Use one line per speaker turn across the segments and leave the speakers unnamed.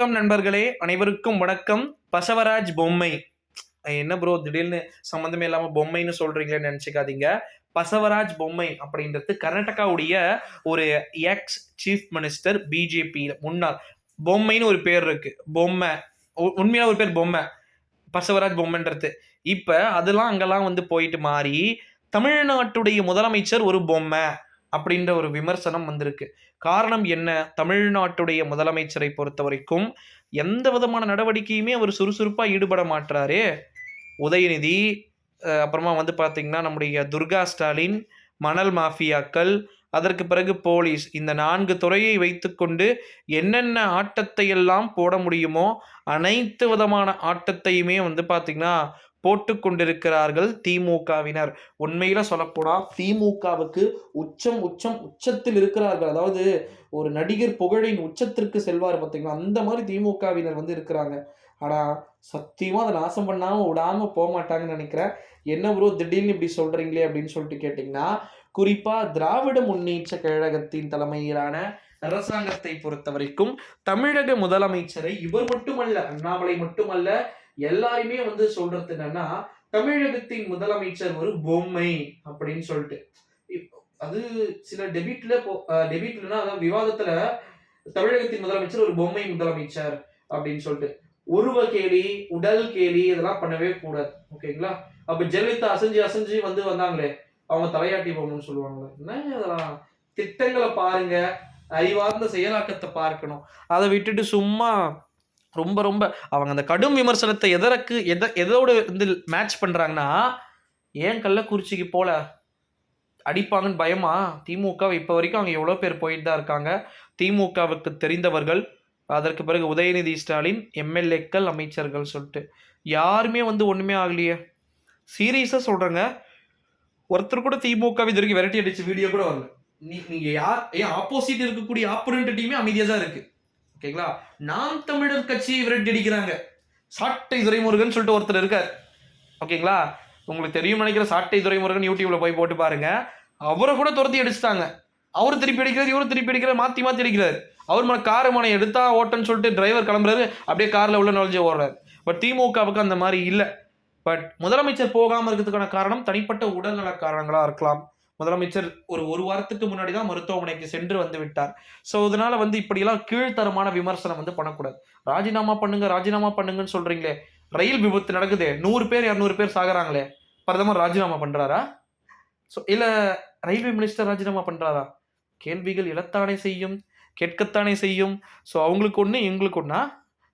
வணக்கம் நண்பர்களே. அனைவருக்கும் வணக்கம். பசவராஜ் பொம்மை. என்ன ப்ரோ திடீர்னு சம்மந்தமே இல்லாமல் பொம்மைன்னு சொல்றீங்களேன்னு நினச்சிக்காதீங்க. பசவராஜ் பொம்மை அப்படின்றது கர்நாடகாவுடைய ஒரு எக்ஸ் சீஃப் மினிஸ்டர் பிஜேபி முன்னாள். பொம்மைன்னு ஒரு பேர் இருக்கு. பொம்மை. உ- ஒரு பேர் பொம்மை. பசவராஜ் பொம்மைன்றது. இப்போ அதெல்லாம் அங்கெல்லாம் வந்து போயிட்டு மாறி தமிழ்நாட்டுடைய முதலமைச்சர் ஒரு பொம்மை. அப்படின்ற ஒரு விமர்சனம் வந்திருக்கு. காரணம் என்ன? தமிழ்நாட்டுடைய முதலமைச்சரை பொறுத்த வரைக்கும் எந்த விதமான நடவடிக்கையுமே அவர் சுறுசுறுப்பாக ஈடுபட மாட்டுறாரு உதயநிதி அப்புறமா வந்து பார்த்திங்கன்னா நம்முடைய துர்கா ஸ்டாலின் மணல் மாஃபியாக்கள் அதற்கு பிறகு போலீஸ் இந்த நான்கு துறையை வைத்துக்கொண்டு என்னென்ன ஆட்டத்தை எல்லாம் போட முடியுமோ அனைத்து விதமான ஆட்டத்தையுமே வந்து பார்த்திங்கன்னா போட்டு கொண்டிருக்கிறார்கள் திமுகவினர். உண்மையில சொல்லப்போனால் திமுகவுக்கு உச்சம் உச்சம் உச்சத்தில் இருக்கிறார்கள். அதாவது ஒரு நடிகர் புகழின் உச்சத்திற்கு செல்வார் பார்த்தீங்கன்னா அந்த மாதிரி திமுகவினர் வந்து இருக்கிறாங்க. ஆனா சத்தியமா அதை நாசம் பண்ணாம விடாம போக மாட்டாங்கன்னு நினைக்கிறேன். என்ன ப்ரோ திடீர்னு இப்படி சொல்றீங்களே அப்படின்னு சொல்லிட்டு கேட்டிங்கன்னா குறிப்பா திராவிட முன்னேற்ற கழகத்தின் தலைமையிலான அரசாங்கத்தை பொறுத்த வரைக்கும் தமிழக முதலமைச்சரை இவர் மட்டுமல்ல அண்ணாமலை மட்டுமல்ல எல்லாருமே வந்து சொல்றது என்னன்னா தமிழகத்தின் முதலமைச்சர் ஒரு பொம்மை அப்படின்னு சொல்லிட்டு. இப்போ அது சில டெபிட்ல டெபிட்லனா அதாவது விவாதத்துல தமிழகத்தின் முதலமைச்சர் ஒரு பொம்மை முதலமைச்சர் அப்படின்னு சொல்லிட்டு. உருவ கேலி உடல் கேலி இதெல்லாம் பண்ணவே கூடாது. ஓகேங்களா? அப்ப ஜெயலலிதா அசைஞ்சு அசைஞ்சு வந்து வந்தாங்களே அவங்க தலையாட்டி பொம்மைன்னு சொல்லுவாங்களே. என்ன இதெல்லாம்? திட்டங்களை பாருங்க அறிவார்ந்த செயலாக்கத்தை பார்க்கணும். அதை விட்டுட்டு சும்மா ரொம்ப ரொம்ப அவங்க அந்த கடும் விமர்சனத்தை எதற்கு எதை எதோடு வந்து மேட்ச் பண்ணுறாங்கன்னா ஏன் கள்ளக்குறிச்சிக்கு போல? அடிப்பாங்கன்னு பயமா? திமுக இப்போ வரைக்கும் அவங்க எவ்வளோ பேர் போயிட்டு தான் இருக்காங்க? திமுகவுக்கு தெரிந்தவர்கள் அதற்கு பிறகு உதயநிதி ஸ்டாலின் எம்எல்ஏக்கள் அமைச்சர்கள் சொல்லிட்டு. யாருமே வந்து ஒன்றுமே ஆகலையே. சீரியஸாக சொல்கிறேங்க ஒருத்தர் கூட திமுக இது வரைக்கும் விரட்டி அடிச்ச வீடியோ கூட வரல. நீ நீங்கள் யார் ஏன் ஆப்போசிட் இருக்கக்கூடிய ஆப்போனன்ட் டீமே அமைதியாக தான் இருக்குது ஓகேங்களா? நாம் தமிழர் கட்சியை விரட்டி அடிக்கிறாங்க. சாட்டை துரைமுருகன் சொல்லிட்டு ஒருத்தர் இருக்கார். ஓகேங்களா? உங்களுக்கு தெரியும் நினைக்கிற சாட்டை துரைமுருகன் யூடியூப்ல போய் போட்டு பாருங்க. அவரை கூட துரத்தி அடிச்சிட்டாங்க. அவர் திருப்பி அடிக்கிறார் இவரும் திருப்பி அடிக்கிறார் மாற்றி மாற்றி அடிக்கிறார். அவர் மேலே கார் மனை எடுத்தா ஓட்டன்னு சொல்லிட்டு டிரைவர் கிளம்புறாரு அப்படியே காரில் உள்ள நுழைஞ்சு ஓடுறாரு. பட் திமுகவுக்கு அந்த மாதிரி இல்லை. பட் முதலமைச்சர் போகாமல் இருக்கிறதுக்கான காரணம் தனிப்பட்ட உடல்நல காரணங்களாக இருக்கலாம். முதலமைச்சர் ஒரு ஒரு வாரத்துக்கு முன்னாடி தான் மருத்துவமனைக்கு சென்று வந்து விட்டார். ஸோ இதனால வந்து இப்படியெல்லாம் கீழ்த்தரமான விமர்சனம் வந்து பண்ணக்கூடாது. ராஜினாமா பண்ணுங்க ராஜினாமா பண்ணுங்கன்னு சொல்றீங்களே. ரயில் விபத்து நடக்குதே. நூறு பேர் இரநூறு பேர் சாகுறாங்களே. பிரதமர் ராஜினாமா பண்றாரா? ஸோ இல்லை ரயில்வே மினிஸ்டர் ராஜினாமா பண்றாரா? கேள்விகள் இழத்தானே செய்யும் கேட்கத்தானே செய்யும். ஸோ அவங்களுக்கு ஒன்று எங்களுக்கு ஒன்றா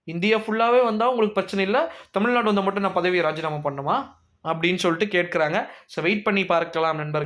இந்தியா ஃபுல்லாகவே வந்தால் உங்களுக்கு பிரச்சனை இல்லை. தமிழ்நாடு வந்தால் மட்டும் நான் பதவியை ராஜினாமா பண்ணுமா? அப்படின்னு சொல்லிட்டு கேட்குறாங்க. ஸோ வெயிட் பண்ணி பார்க்கலாம் நண்பர்கள்.